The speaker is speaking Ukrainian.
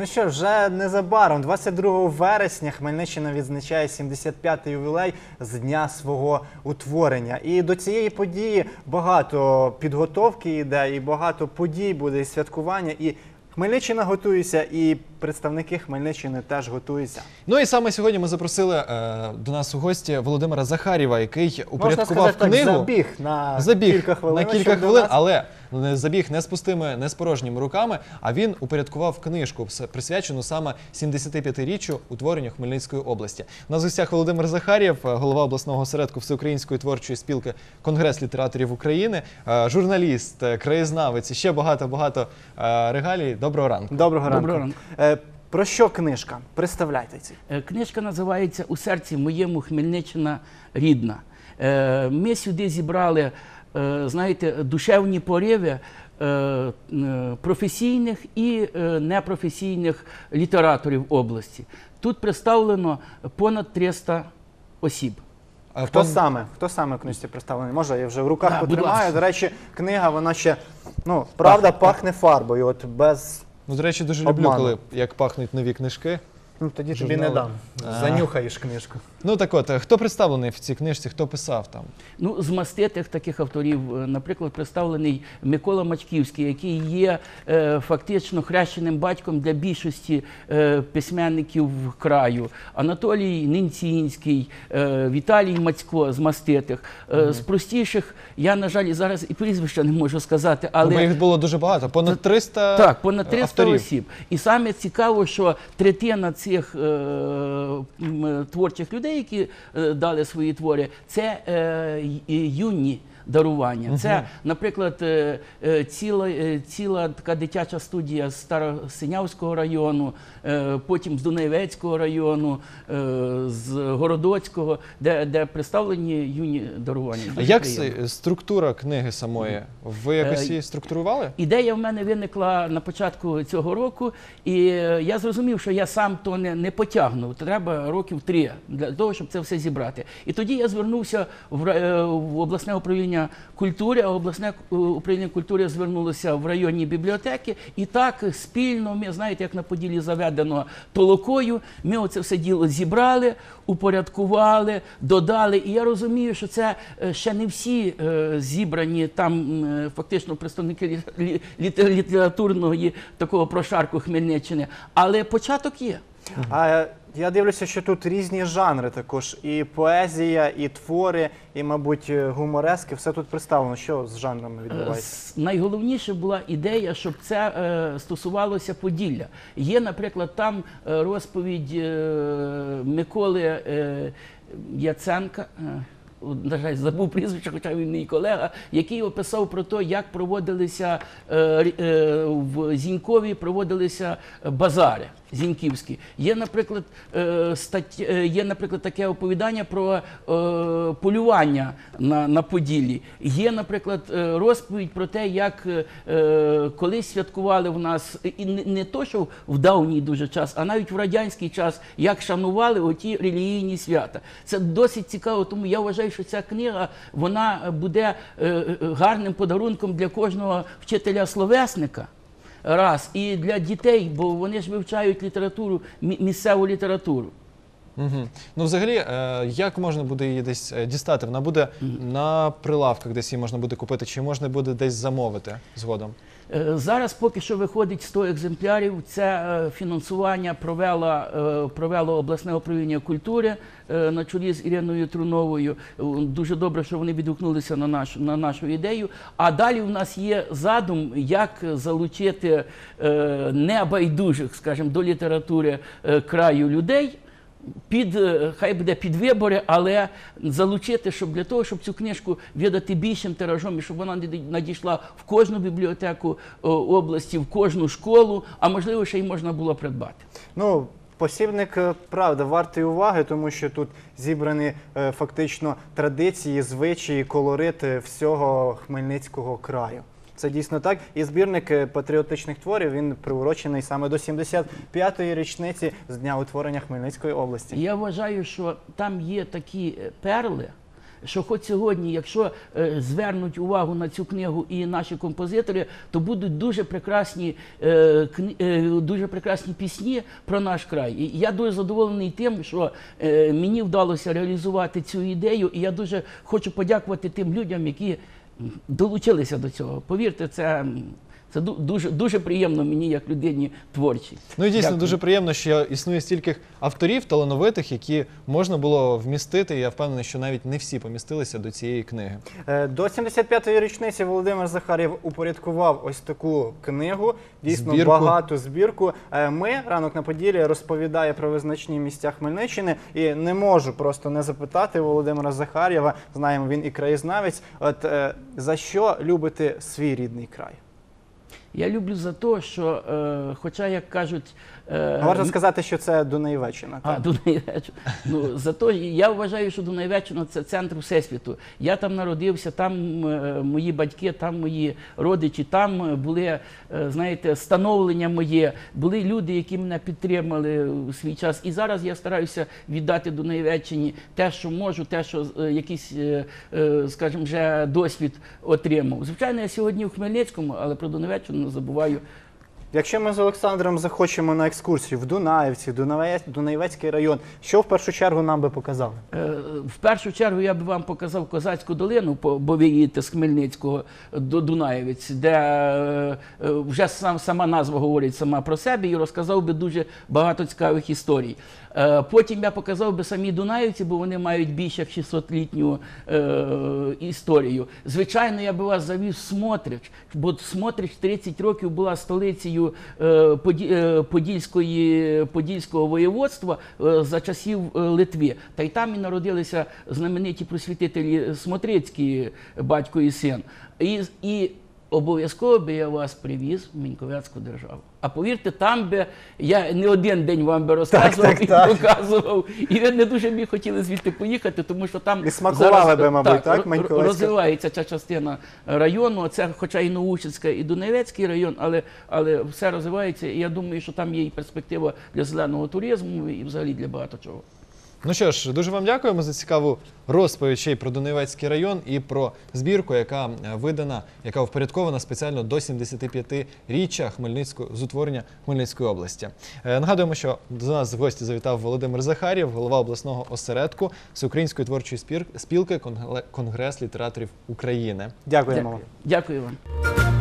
Ну що, вже незабаром, 22 вересня, Хмельниччина відзначає 75-й ювілей з дня свого утворення. І до цієї події багато підготовки йде, і багато подій буде і святкування. І Хмельниччина готується, і представники Хмельниччини теж готуються. Ну і саме сьогодні ми запросили е, до нас у гості Володимира Захарєва, який Можна упорядкував сказати, так, забіг на Забіг кілька хвилин. на кілька щоб до хвилин, нас- але забіг не з пустими, не з порожніми руками. А він упорядкував книжку, присвячену саме 75-річчю утворення Хмельницької області. У нас в гостях Володимир Захарєв, е, голова обласного осередку Всеукраїнської творчої спілки Конгрес літераторів України, е, журналіст, е, краєзнавець і ще багато багато регалій. Доброго ранку. Доброго ранку. Доброго ранку. Про що книжка? Представляйте ці. Книжка називається У серці моєму Хмельниччина рідна. Ми сюди зібрали, знаєте, душевні пориви е, е, професійних і е, непрофесійних літераторів області. Тут представлено понад 300 осіб. Е, Хто пан- саме? Хто саме в книжці представлений? Може, я вже в руках Да, потримаю. До речі, книга, вона ще, ну, правда, пахне фарбою. От без. Ну, до речі, дуже люблю, коли як пахнуть нові книжки. Ну, тоді тобі не дам. Занюхаєш книжку. Ну так от, е, хто представлений в цій книжці, хто писав там? Ну, з маститих таких авторів, е, наприклад, представлений Микола Мачківський, який є е, фактично хрещеним батьком для більшості е, письменників краю. Анатолій Нинцінський, е, Віталій Мацько з маститих. Е, З простіших, я, на жаль, зараз і прізвища не можу сказати, Але... Бо їх було дуже багато, понад 300 так, понад 300 авторів. осіб. І саме цікаво, що третина цих е, творчих людей, які е, дали свої твори, це е, юні. Дарування. Це, наприклад, е, е, ціла, е, ціла така дитяча студія з Старосинявського району, потім з Дунайвецького району, з Городоцького, де, де представлені юні дарування. А як приємно. структура книги самої? Ви якось її структурували? Ідея в мене виникла на початку цього року, і я зрозумів, що я сам то не, не потягну. Треба років три для того, щоб це все зібрати. І тоді я звернувся в, в обласне управління культури, а обласне е, управління культури звернулося в районні бібліотеки. І так спільно, ми знаєте, як на поділі заведено толокою, ми оце все діло зібрали, упорядкували, додали. І я розумію, що це е, ще не всі е, зібрані там фактично представники лі- лі- літературного такого прошарку Хмельниччини, але початок є. А я дивлюся, що тут різні жанри також. І поезія, і твори, і, мабуть, гуморески. Все тут представлено. Що з жанрами Е, відбувається? Найголовніше була ідея, щоб це е, стосувалося Поділля. Є, наприклад, там е, розповідь е, Миколи е, Яценка. е, На жаль, забув прізвище, хоча він мій колега, який описав про те, як проводилися е, е, в Зінькові проводилися базари зіньківські. Є, наприклад, е, стать, е, є, наприклад, таке оповідання про е, полювання на, на Поділлі. Є, наприклад, розповідь про те, як колись святкували в нас і не, то, що в давній дуже час, а навіть в радянський час, як шанували оті релігійні свята. Це досить цікаво, тому я вважаю, що ця книга вона буде гарним подарунком для кожного вчителя-словесника. Раз і для дітей, бо вони ж вивчають літературу, мі- місцеву літературу. Угу. Ну, взагалі, е, як можна буде її десь е, дістати? Вона буде на прилавках, десь її можна буде купити, чи можна буде десь замовити згодом? Е, Зараз поки що виходить 100 екземплярів. Це фінансування провела, е, провело обласне управління культури на чолі з Іриною Труновою. Дуже добре, що вони відгукнулися на нашу, на нашу ідею. А далі в нас є задум, як залучити небайдужих, скажімо, до літератури краю людей. Під е, хай буде під вибори, але залучити, щоб для того, щоб цю книжку видати більшим тиражом, і щоб вона наді- надійшла в кожну бібліотеку області, в кожну школу, а можливо, ще й можна було придбати. Ну, посібник, е, правда, вартий уваги, тому що тут зібрані е, фактично традиції, звичаї, колорити всього Хмельницького краю. Це дійсно так. І збірник е, патріотичних творів він приурочений саме до 75-ї річниці з дня утворення Хмельницької області. Я вважаю, що там є такі е, перли, що хоч сьогодні, якщо е, звернуть увагу на цю книгу і наші композитори, то будуть дуже прекрасні, е, кни- е, дуже прекрасні пісні про наш край. І я дуже задоволений тим, що е, мені вдалося реалізувати цю ідею, і я дуже хочу подякувати тим людям, які долучилися до цього. Повірте, це. Це дуже дуже приємно мені, як людині творчій. Ну і дійсно Дякую. дуже приємно, що існує стільки авторів талановитих, які можна було вмістити. І я впевнений, що навіть не всі помістилися до цієї книги. Е, До 75-ї річниці Володимир Захарєв упорядкував ось таку книгу, дійсно Збірку. багату збірку. Е, Ми ранок на поділі розповідає про визначні місця Хмельниччини, і не можу просто не запитати Володимира Захарєва. Знаємо, він і краєзнавець. От е, за що любите свій рідний край? Я люблю за те, що, е, хоча, як кажуть, е, сказати, що це Дунайвеччина. А, так? Дунайвеччина. Ну, зато я вважаю, що Дунайвеччина це центр Всесвіту. Я там народився, там е, мої батьки, там мої родичі, там були, е, знаєте, становлення моє, були люди, які мене підтримали у свій час. І зараз я стараюся віддати Дунайвеччині те, що можу, те, що е, якийсь, е, е, скажімо, вже досвід отримав. Звичайно, я сьогодні в Хмельницькому, але про Дунайвеччину не забуваю. Якщо ми з Олександром захочемо на екскурсію в Дунаївці, Дунавець, Дунайвецький район, що в першу чергу нам би показали? Е, В першу чергу я б вам показав Козацьку долину, бо ви їдете з Хмельницького до Дунаєвець, де е, е, вже сам, сама назва говорить сама про себе і розказав би дуже багато цікавих історій. Потім я показав би самі Дунаївці, бо вони мають більш як 600-літню е, історію. Звичайно, я би вас завів Смотрич, бо Смотрич 30 років була столицею е, е, Подільської, Подільського воєводства е, за часів Литви. Та й там і народилися знамениті просвітителі Смотрицькі, батько і син. І, і обов'язково би я вас привіз в Міньковецьку державу. А повірте, там би я не один день вам би розказував так, і так. показував. І ви не дуже б хотіли звідти поїхати, тому що там І смакували би, мабуть, так, Маньковецька? розвивається ця частина району. Це, хоча і Научицька, і Дунайвецький район, але, але все розвивається. І я думаю, що там є і перспектива для зеленого туризму, і взагалі для багато чого. Ну що ж, дуже вам дякуємо за цікаву розповідь ще й про Донецький район і про збірку, яка е, видана, яка впорядкована спеціально до 75-річчя Хмельницького з утворення Хмельницької області. Е, Нагадуємо, що до нас в гості завітав Володимир Захарєв, голова обласного осередку Всеукраїнської творчої спілки Конгрес літераторів України. Дякуємо. Дякую. Дякую вам.